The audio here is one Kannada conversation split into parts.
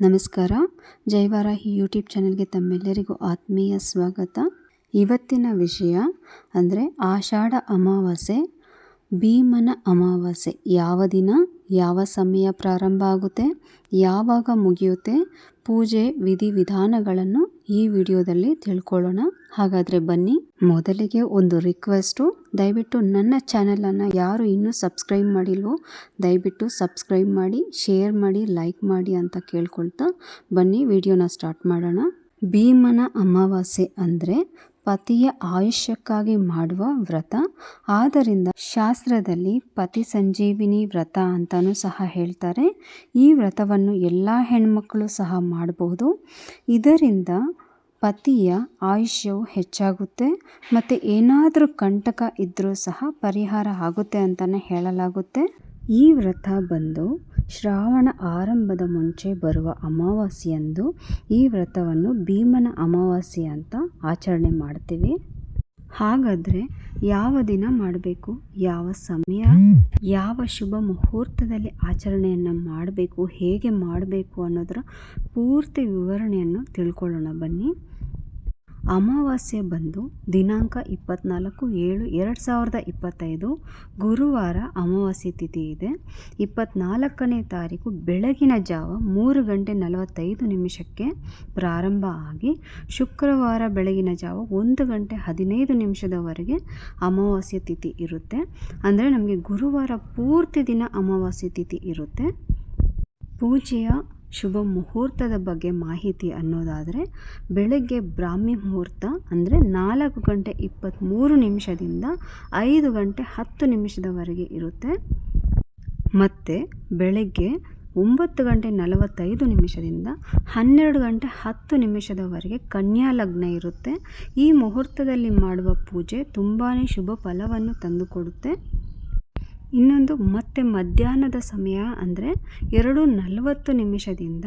ನಮಸ್ಕಾರ. ಜೈವಾರಾಹಿ ಯೂಟ್ಯೂಬ್ ಚಾನೆಲ್ಗೆ ತಮ್ಮೆಲ್ಲರಿಗೂ ಆತ್ಮೀಯ ಸ್ವಾಗತ. ಇವತ್ತಿನ ವಿಷಯ ಅಂದರೆ ಆಷಾಢ ಅಮಾವಾಸ್ಯೆ, ಭೀಮನ ಅಮಾವಾಸ್ಯೆ. ಯಾವ ದಿನ? ಯಾವ ಸಮಯ ಪ್ರಾರಂಭ ಆಗುತ್ತೆ, ಯಾವಾಗ ಮುಗಿಯುತ್ತೆ, ಪೂಜೆ ವಿಧಿವಿಧಾನಗಳನ್ನು ಈ ವಿಡಿಯೋದಲ್ಲಿ ತಿಳ್ಕೊಳ್ಳೋಣ. ಹಾಗಾದರೆ ಬನ್ನಿ, ಮೊದಲಿಗೆ ಒಂದು ರಿಕ್ವೆಸ್ಟು ದಯವಿಟ್ಟು ನನ್ನ ಚಾನಲನ್ನು ಯಾರು ಇನ್ನೂ ಸಬ್ಸ್ಕ್ರೈಬ್ ಮಾಡಿಲ್ವೋ, ದಯವಿಟ್ಟು ಸಬ್ಸ್ಕ್ರೈಬ್ ಮಾಡಿ ಶೇರ್ ಮಾಡಿ ಲೈಕ್ ಮಾಡಿ ಅಂತ ಕೇಳ್ಕೊಳ್ತಾ ಬನ್ನಿ, ವಿಡಿಯೋನ ಸ್ಟಾರ್ಟ್ ಮಾಡೋಣ. ಭೀಮನ ಅಮಾವಾಸ್ಯೆ ಅಂದರೆ ಪತಿಯ ಆಯುಷ್ಯಕ್ಕಾಗಿ ಮಾಡುವ ವ್ರತ. ಆದ್ದರಿಂದ ಶಾಸ್ತ್ರದಲ್ಲಿ ಪತಿ ಸಂಜೀವಿನಿ ವ್ರತ ಅಂತಲೂ ಸಹ ಹೇಳ್ತಾರೆ. ಈ ವ್ರತವನ್ನು ಎಲ್ಲ ಹೆಣ್ಮಕ್ಕಳು ಸಹ ಮಾಡಬಹುದು ಇದರಿಂದ ಪತಿಯ ಆಯುಷ್ಯವು ಹೆಚ್ಚಾಗುತ್ತೆ ಮತ್ತು ಏನಾದರೂ ಕಂಟಕ ಇದ್ದರೂ ಸಹ ಪರಿಹಾರ ಆಗುತ್ತೆ ಅಂತಲೇ ಹೇಳಲಾಗುತ್ತೆ. ಈ ವ್ರತ ಬಂದು ಶ್ರಾವಣ ಆರಂಭದ ಮುಂಚೆ ಬರುವ ಅಮಾವಾಸ್ಯೆಯಂದು ಈ ವ್ರತವನ್ನು ಭೀಮನ ಅಮಾವಾಸ್ಯೆ ಅಂತ ಆಚರಣೆ ಮಾಡ್ತೀವಿ. ಹಾಗಾದರೆ ಯಾವ ದಿನ ಮಾಡಬೇಕು? ಯಾವ ಸಮಯ? ಯಾವ ಶುಭ ಮುಹೂರ್ತದಲ್ಲಿ ಆಚರಣೆಯನ್ನು ಮಾಡಬೇಕು? ಹೇಗೆ ಮಾಡಬೇಕು ಅನ್ನೋದರ ಪೂರ್ತಿ ವಿವರಣೆಯನ್ನು ತಿಳ್ಕೊಳ್ಳೋಣ ಬನ್ನಿ. ಅಮಾವಾಸ್ಯೆ ಬಂದು ದಿನಾಂಕ ಇಪ್ಪತ್ತ್ನಾಲ್ಕು ಏಳು ಎರಡು ಸಾವಿರದ ಇಪ್ಪತ್ತೈದು ಗುರುವಾರ ಅಮಾವಾಸ್ಯೆ ತಿಥಿ ಇದೆ. ಇಪ್ಪತ್ತ್ನಾಲ್ಕನೇ ತಾರೀಕು ಬೆಳಗಿನ ಜಾವ ಮೂರು ಗಂಟೆ ನಲವತ್ತೈದು ನಿಮಿಷಕ್ಕೆ ಪ್ರಾರಂಭ ಆಗಿ ಶುಕ್ರವಾರ ಬೆಳಗಿನ ಜಾವ ಒಂದು ಗಂಟೆ ಹದಿನೈದು ನಿಮಿಷದವರೆಗೆ ಅಮಾವಾಸ್ಯೆ ತಿಥಿ ಇರುತ್ತೆ. ಅಂದರೆ ನಮಗೆ ಗುರುವಾರ ಪೂರ್ತಿ ದಿನ ಅಮಾವಾಸ್ಯೆ ತಿಥಿ ಇರುತ್ತೆ. ಪೂಜೆಯ ಶುಭ ಮುಹೂರ್ತದ ಬಗ್ಗೆ ಮಾಹಿತಿ ಅನ್ನೋದಾದರೆ ಬೆಳಗ್ಗೆ ಬ್ರಾಹ್ಮಿ ಮುಹೂರ್ತ ಅಂದರೆ ನಾಲ್ಕು ಗಂಟೆ ಇಪ್ಪತ್ತ್ಮೂರು ನಿಮಿಷದಿಂದ ಐದು ಗಂಟೆ ಹತ್ತು ನಿಮಿಷದವರೆಗೆ ಇರುತ್ತೆ. ಮತ್ತು ಬೆಳಗ್ಗೆ ಒಂಬತ್ತು ಗಂಟೆ ನಲವತ್ತೈದು ನಿಮಿಷದಿಂದ ಹನ್ನೆರಡು ಗಂಟೆ ಹತ್ತು ನಿಮಿಷದವರೆಗೆ ಕನ್ಯಾ ಲಗ್ನ ಇರುತ್ತೆ. ಈ ಮುಹೂರ್ತದಲ್ಲಿ ಮಾಡುವ ಪೂಜೆ ತುಂಬಾ ಶುಭ ಫಲವನ್ನು ತಂದುಕೊಡುತ್ತೆ. ಇನ್ನೊಂದು ಮತ್ತೆ ಮಧ್ಯಾಹ್ನದ ಸಮಯ ಅಂದರೆ ಎರಡು ನಲವತ್ತು ನಿಮಿಷದಿಂದ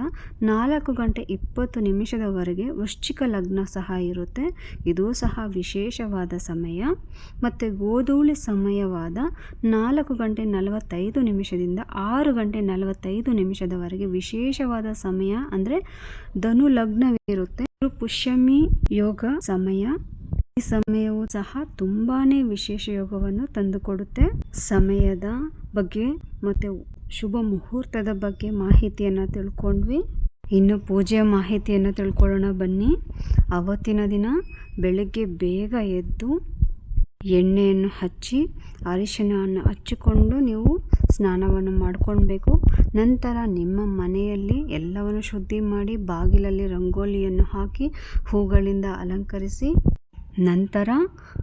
ನಾಲ್ಕು ಗಂಟೆ ಇಪ್ಪತ್ತು ನಿಮಿಷದವರೆಗೆ ವೃಶ್ಚಿಕ ಲಗ್ನ ಸಹ ಇರುತ್ತೆ. ಇದು ಸಹ ವಿಶೇಷವಾದ ಸಮಯ. ಮತ್ತು ಗೋಧೂಳಿ ಸಮಯವಾದ ನಾಲ್ಕು ಗಂಟೆ ನಲವತ್ತೈದು ನಿಮಿಷದಿಂದ ಆರು ಗಂಟೆ ನಲವತ್ತೈದು ನಿಮಿಷದವರೆಗೆ ವಿಶೇಷವಾದ ಸಮಯ ಅಂದರೆ ಧನು ಲಗ್ನವಿರುತ್ತೆ ಪುಷ್ಯಮಿ ಯೋಗ ಸಮಯ. ಈ ಸಮಯವು ಸಹ ತುಂಬಾನೇ ವಿಶೇಷ ಯೋಗವನ್ನು ತಂದುಕೊಡುತ್ತೆ. ಸಮಯದ ಬಗ್ಗೆ ಮತ್ತೆ ಶುಭ ಮುಹೂರ್ತದ ಬಗ್ಗೆ ಮಾಹಿತಿಯನ್ನು ತಿಳ್ಕೊಂಡ್ವಿ. ಇನ್ನು ಪೂಜೆಯ ಮಾಹಿತಿಯನ್ನು ತಿಳ್ಕೊಳ್ಳೋಣ ಬನ್ನಿ. ಅವತ್ತಿನ ದಿನ ಬೆಳಗ್ಗೆ ಬೇಗ ಎದ್ದು ಎಣ್ಣೆಯನ್ನು ಹಚ್ಚಿ ಅರಿಶಿನವನ್ನು ಹಚ್ಚಿಕೊಂಡು ನೀವು ಸ್ನಾನವನ್ನು ಮಾಡಿಕೊಳ್ಬೇಕು. ನಂತರ ನಿಮ್ಮ ಮನೆಯಲ್ಲಿ ಎಲ್ಲವನ್ನು ಶುದ್ಧಿ ಮಾಡಿ ಬಾಗಿಲಲ್ಲಿ ರಂಗೋಲಿಯನ್ನು ಹಾಕಿ ಹೂಗಳಿಂದ ಅಲಂಕರಿಸಿ ನಂತರ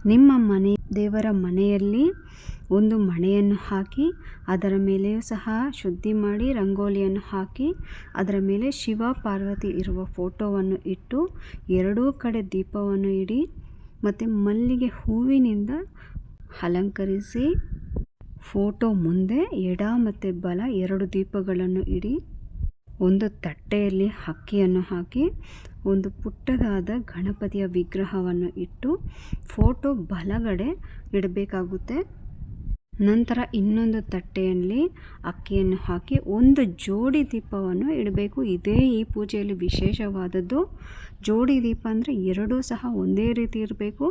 ನಿಮ್ಮ ಮನೆ, ದೇವರ ಮನೆಯಲ್ಲಿ ಒಂದು ಮಣೆಯನ್ನು ಹಾಕಿ, ಅದರ ಮೇಲೆಯೂ ಸಹ ಶುದ್ಧಿ ಮಾಡಿ ರಂಗೋಲಿಯನ್ನು ಹಾಕಿ, ಅದರ ಮೇಲೆ ಶಿವ ಪಾರ್ವತಿ ಇರುವ ಫೋಟೋವನ್ನು ಇಟ್ಟು, ಎರಡೂ ಕಡೆ ದೀಪವನ್ನು ಇಡಿ, ಮತ್ತು ಮಲ್ಲಿಗೆ ಹೂವಿನಿಂದ ಅಲಂಕರಿಸಿ, ಫೋಟೋ ಮುಂದೆ ಎಡ ಮತ್ತು ಬಲ ಎರಡು ದೀಪಗಳನ್ನು ಇಡಿ. ಒಂದು ತಟ್ಟೆಯಲ್ಲಿ ಅಕ್ಕಿಯನ್ನು ಹಾಕಿ, ಒಂದು ಪುಟ್ಟದಾದ ಗಣಪತಿಯ ವಿಗ್ರಹವನ್ನು ಇಟ್ಟು ಫೋಟೋ ಬಲಗಡೆ ಇಡಬೇಕಾಗುತ್ತೆ. ನಂತರ ಇನ್ನೊಂದು ತಟ್ಟೆಯಲ್ಲಿ ಅಕ್ಕಿಯನ್ನು ಹಾಕಿ ಒಂದು ಜೋಡಿ ದೀಪವನ್ನು ಇಡಬೇಕು. ಇದೇ ಈ ಪೂಜೆಯಲ್ಲಿ ವಿಶೇಷವಾದದ್ದು. ಜೋಡಿ ದೀಪ ಅಂದರೆ ಎರಡೂ ಸಹ ಒಂದೇ ರೀತಿ ಇರಬೇಕು.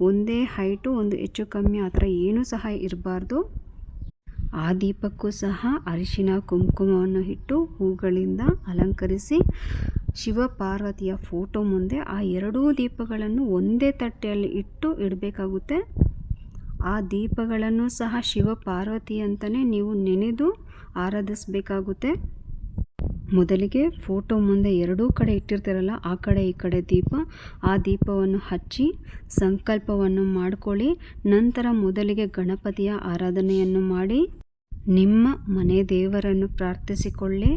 ಒಂದೇ ಹೈಟು ಒಂದು ಹೆಚ್ಚು ಕಮ್ಮಿ ಆ ಥರ ಏನೂ ಸಹ ಇರಬಾರ್ದು. ಆ ದೀಪಕ್ಕೂ ಸಹ ಅರಿಶಿನ ಕುಂಕುಮವನ್ನು ಇಟ್ಟು ಹೂಗಳಿಂದ ಅಲಂಕರಿಸಿ ಶಿವ ಪಾರ್ವತಿಯ ಫೋಟೋ ಮುಂದೆ ಆ ಎರಡೂ ದೀಪಗಳನ್ನು ಒಂದೇ ತಟ್ಟೆಯಲ್ಲಿ ಇಟ್ಟು ಇಡಬೇಕಾಗುತ್ತೆ. ಆ ದೀಪಗಳನ್ನು ಸಹ ಶಿವ ಪಾರ್ವತಿ ಅಂತಲೇ ನೀವು ನೆನೆದು ಆರಾಧಿಸಬೇಕಾಗುತ್ತೆ. ಮೊದಲಿಗೆ ಫೋಟೋ ಮುಂದೆ ಎರಡೂ ಕಡೆ ಇಟ್ಟಿರ್ತಾರಲ್ಲ, ಆ ಕಡೆ ಈ ಕಡೆ ದೀಪ, ಆ ದೀಪವನ್ನು ಹಚ್ಚಿ ಸಂಕಲ್ಪವನ್ನು ಮಾಡಿಕೊಳ್ಳಿ. ನಂತರ ಮೊದಲಿಗೆ ಗಣಪತಿಯ ಆರಾಧನೆಯನ್ನು ಮಾಡಿ ನಿಮ್ಮ ಮನೆ ದೇವರನ್ನು ಪ್ರಾರ್ಥಿಸಿಕೊಳ್ಳಿ.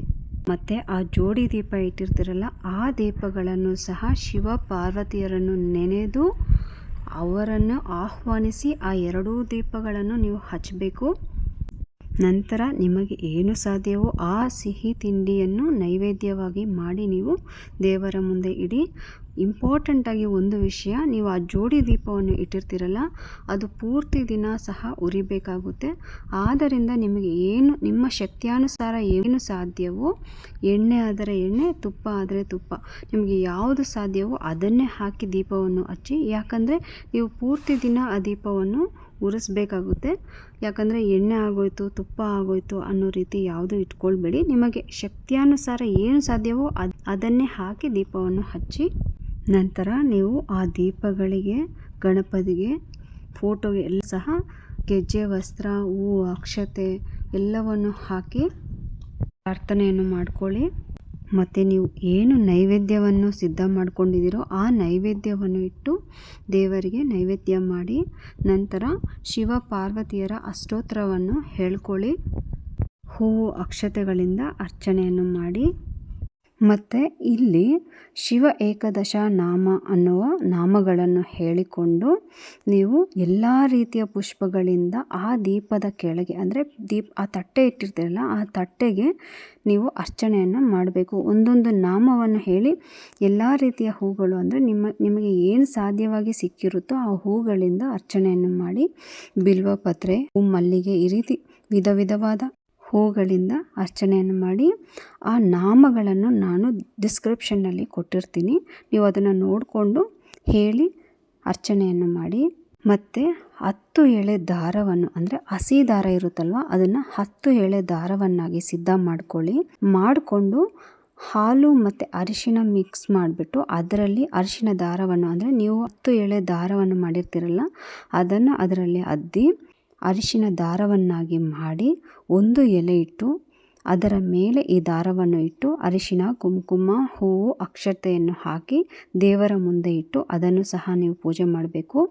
ಮತ್ತು ಆ ಜೋಡಿ ದೀಪ ಇಟ್ಟಿರ್ತೀರಲ್ಲ, ಆ ದೀಪಗಳನ್ನು ಸಹ ಶಿವ ಪಾರ್ವತಿಯರನ್ನು ನೆನೆದು ಅವರನ್ನು ಆಹ್ವಾನಿಸಿ ಆ ಎರಡೂ ದೀಪಗಳನ್ನು ನೀವು ಹಚ್ಚಬೇಕು. ನಂತರ ನಿಮಗೆ ಏನು ಸಾಧ್ಯವೋ ಆ ಸಿಹಿ ತಿಂಡಿಯನ್ನು ನೈವೇದ್ಯವಾಗಿ ಮಾಡಿ ನೀವು ದೇವರ ಮುಂದೆ ಇಡಿ. ಇಂಪಾರ್ಟೆಂಟಾಗಿ ಒಂದು ವಿಷಯ, ನೀವು ಆ ಜೋಡಿ ದೀಪವನ್ನು ಇಟ್ಟಿರ್ತೀರಲ್ಲ, ಅದು ಪೂರ್ತಿ ದಿನ ಸಹ ಉರಿಬೇಕಾಗುತ್ತೆ. ಆದ್ದರಿಂದ ನಿಮಗೆ ಏನು, ನಿಮ್ಮ ಶಕ್ತಿಯಾನುಸಾರ ಏನು ಸಾಧ್ಯವೋ, ಎಣ್ಣೆ ಆದರೆ ಎಣ್ಣೆ, ತುಪ್ಪ ಆದರೆ ತುಪ್ಪ. ನಿಮಗೆ ಯಾವುದು ಸಾಧ್ಯವೋ ಅದನ್ನೇ ಹಾಕಿ ದೀಪವನ್ನು ಹಚ್ಚಿ. ಯಾಕಂದರೆ ನೀವು ಪೂರ್ತಿ ದಿನ ಆ ದೀಪವನ್ನು ಉರಿಸ್ಬೇಕಾಗುತ್ತೆ ಯಾಕಂದರೆ ಎಣ್ಣೆ ಆಗೋಯ್ತು, ತುಪ್ಪ ಆಗೋಯ್ತು ಅನ್ನೋ ರೀತಿ ಯಾವುದು ಇಟ್ಕೊಳ್ಬೇಡಿ. ನಿಮಗೆ ಶಕ್ತಿಯಾನುಸಾರ ಏನು ಸಾಧ್ಯವೋ ಅದು, ಅದನ್ನೇ ಹಾಕಿ ದೀಪವನ್ನು ಹಚ್ಚಿ ನಂತರ ನೀವು ಆ ದೀಪಗಳಿಗೆ, ಗಣಪತಿಗೆ ಫೋಟೋ ಎಲ್ಲ ಸಹ ಗೆಜ್ಜೆ, ವಸ್ತ್ರ, ಹೂವು, ಅಕ್ಷತೆ ಎಲ್ಲವನ್ನು ಹಾಕಿ ಪ್ರಾರ್ಥನೆಯನ್ನು ಮಾಡ್ಕೊಳ್ಳಿ. ಮತ್ತು ನೀವು ಏನು ನೈವೇದ್ಯವನ್ನು ಸಿದ್ಧ ಮಾಡ್ಕೊಂಡಿದ್ದೀರೋ ಆ ನೈವೇದ್ಯವನ್ನು ಇಟ್ಟು ದೇವರಿಗೆ ನೈವೇದ್ಯ ಮಾಡಿ ನಂತರ ಶಿವ ಪಾರ್ವತಿಯರ ಅಷ್ಟೋತ್ತರವನ್ನು ಹೇಳ್ಕೊಳ್ಳಿ. ಹೂವು ಅಕ್ಷತೆಗಳಿಂದ ಅರ್ಚನೆಯನ್ನು ಮಾಡಿ. ಮತ್ತು ಇಲ್ಲಿ ಶಿವ ಏಕದಶ ನಾಮ ಅನ್ನುವ ನಾಮಗಳನ್ನು ಹೇಳಿಕೊಂಡು ನೀವು ಎಲ್ಲ ರೀತಿಯ ಪುಷ್ಪಗಳಿಂದ ಆ ದೀಪದ ಕೆಳಗೆ, ಅಂದರೆ ದೀಪ, ಆ ತಟ್ಟೆ ಇಟ್ಟಿರ್ತೀರಲ್ಲ, ಆ ತಟ್ಟೆಗೆ ನೀವು ಅರ್ಚನೆಯನ್ನು ಮಾಡಬೇಕು. ಒಂದೊಂದು ನಾಮವನ್ನು ಹೇಳಿ ಎಲ್ಲ ರೀತಿಯ ಹೂಗಳು, ಅಂದರೆ ನಿಮ್ಮ, ನಿಮಗೆ ಏನು ಸಾಧ್ಯವಾಗಿ ಸಿಕ್ಕಿರುತ್ತೋ ಆ ಹೂಗಳಿಂದ ಅರ್ಚನೆಯನ್ನು ಮಾಡಿ, ಬಿಲ್ವಪತ್ರೆ, ಹೂ, ಮಲ್ಲಿಗೆ, ಈ ರೀತಿ ವಿಧ ವಿಧವಾದ ಹೂಗಳಿಂದ ಅರ್ಚನೆಯನ್ನು ಮಾಡಿ ಆ ನಾಮಗಳನ್ನು ನಾನು ಡಿಸ್ಕ್ರಿಪ್ಷನ್ನಲ್ಲಿ ಕೊಟ್ಟಿರ್ತೀನಿ. ನೀವು ಅದನ್ನು ನೋಡಿಕೊಂಡು ಹೇಳಿ ಅರ್ಚನೆಯನ್ನು ಮಾಡಿ. ಮತ್ತು ಹತ್ತು ಎಳೆ ದಾರವನ್ನು, ಅಂದರೆ ಹಸಿ ದಾರ ಇರುತ್ತಲ್ವ, ಅದನ್ನು ಹತ್ತು ಎಳೆ ದಾರವನ್ನಾಗಿ ಸಿದ್ಧ ಮಾಡ್ಕೊಳ್ಳಿ. ಮಾಡಿಕೊಂಡು ಹಾಲು ಮತ್ತು ಅರಿಶಿನ ಮಿಕ್ಸ್ ಮಾಡಿಬಿಟ್ಟು ಅದರಲ್ಲಿ ಅರಿಶಿನ ದಾರವನ್ನು, ಅಂದರೆ ನೀವು ಹತ್ತು ಎಳೆ ದಾರವನ್ನು ಮಾಡಿರ್ತೀರಲ್ಲ, ಅದನ್ನು ಅದರಲ್ಲಿ ಅದ್ದಿ ಅರಿಶಿನ ದಾರವನ್ನಾಗಿ ಮಾಡಿ ಒಂದು ಎಲೆ ಇಟ್ಟು ಅದರ ಮೇಲೆ ಈ ದಾರವನ್ನು ಇಟ್ಟು ಅರಿಶಿನ, ಕುಂಕುಮ, ಹೂವು, ಅಕ್ಷತೆಯನ್ನು ಹಾಕಿ ದೇವರ ಮುಂದೆ ಇಟ್ಟು ಅದನ್ನು ಸಹ ನೀವು ಪೂಜೆ ಮಾಡಬೇಕು.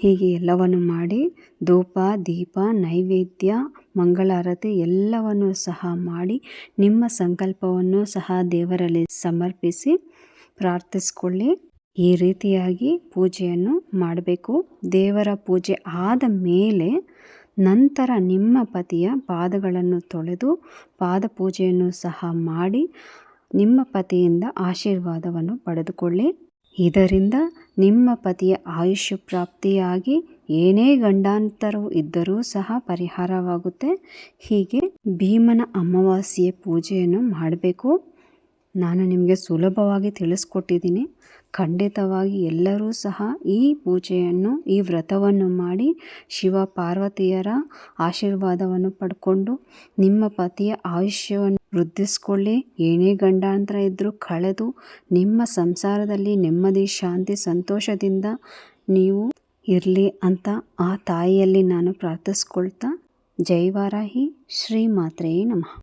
ಹೀಗೆ ಎಲ್ಲವನ್ನು ಮಾಡಿ ಧೂಪ, ದೀಪ, ನೈವೇದ್ಯ, ಮಂಗಳಾರತಿ ಎಲ್ಲವನ್ನು ಸಹ ಮಾಡಿ ನಿಮ್ಮ ಸಂಕಲ್ಪವನ್ನು ಸಹ ದೇವರಲ್ಲಿ ಸಮರ್ಪಿಸಿ ಪ್ರಾರ್ಥಿಸ್ಕೊಳ್ಳಿ. ಈ ರೀತಿಯಾಗಿ ಪೂಜೆಯನ್ನು ಮಾಡಬೇಕು. ದೇವರ ಪೂಜೆ ಆದ ಮೇಲೆ ನಂತರ ನಿಮ್ಮ ಪತಿಯ ಪಾದಗಳನ್ನು ತೊಳೆದು ಪಾದ ಪೂಜೆಯನ್ನು ಸಹ ಮಾಡಿ ನಿಮ್ಮ ಪತಿಯಿಂದ ಆಶೀರ್ವಾದವನ್ನು ಪಡೆದುಕೊಳ್ಳಿ. ಇದರಿಂದ ನಿಮ್ಮ ಪತಿಯ ಆಯುಷ್ಯ ಪ್ರಾಪ್ತಿಯಾಗಿ ಏನೇ ಗಂಡಾಂತರವು ಇದ್ದರೂ ಸಹ ಪರಿಹಾರವಾಗುತ್ತೆ. ಹೀಗೆ ಭೀಮನ ಅಮಾವಾಸ್ಯೆ ಪೂಜೆಯನ್ನು ಮಾಡಬೇಕು. ನಾನು ನಿಮಗೆ ಸುಲಭವಾಗಿ ತಿಳಿಸ್ಕೊಟ್ಟಿದ್ದೀನಿ. ಖಂಡಿತವಾಗಿ ಎಲ್ಲರೂ ಸಹ ಈ ಪೂಜೆಯನ್ನು, ಈ ವ್ರತವನ್ನು ಮಾಡಿ ಶಿವ ಪಾರ್ವತಿಯರ ಆಶೀರ್ವಾದವನ್ನು ಪಡ್ಕೊಂಡು ನಿಮ್ಮ ಪತಿಯ ಆಯುಷ್ಯವನ್ನು ವೃದ್ಧಿಸ್ಕೊಳ್ಳಿ. ಏನೇ ಗಂಡಾಂತರ ಇದ್ದರೂ ಕಳೆದು ನಿಮ್ಮ ಸಂಸಾರದಲ್ಲಿ ನೆಮ್ಮದಿ, ಶಾಂತಿ, ಸಂತೋಷದಿಂದ ನೀವು ಇರಲಿ ಅಂತ ಆ ತಾಯಿಯಲ್ಲಿ ನಾನು ಪ್ರಾರ್ಥಿಸ್ಕೊಳ್ತಾ, ಜೈ ವಾರಾಹಿ. ಶ್ರೀ ಮಾತ್ರೆಯೇ ನಮಃ.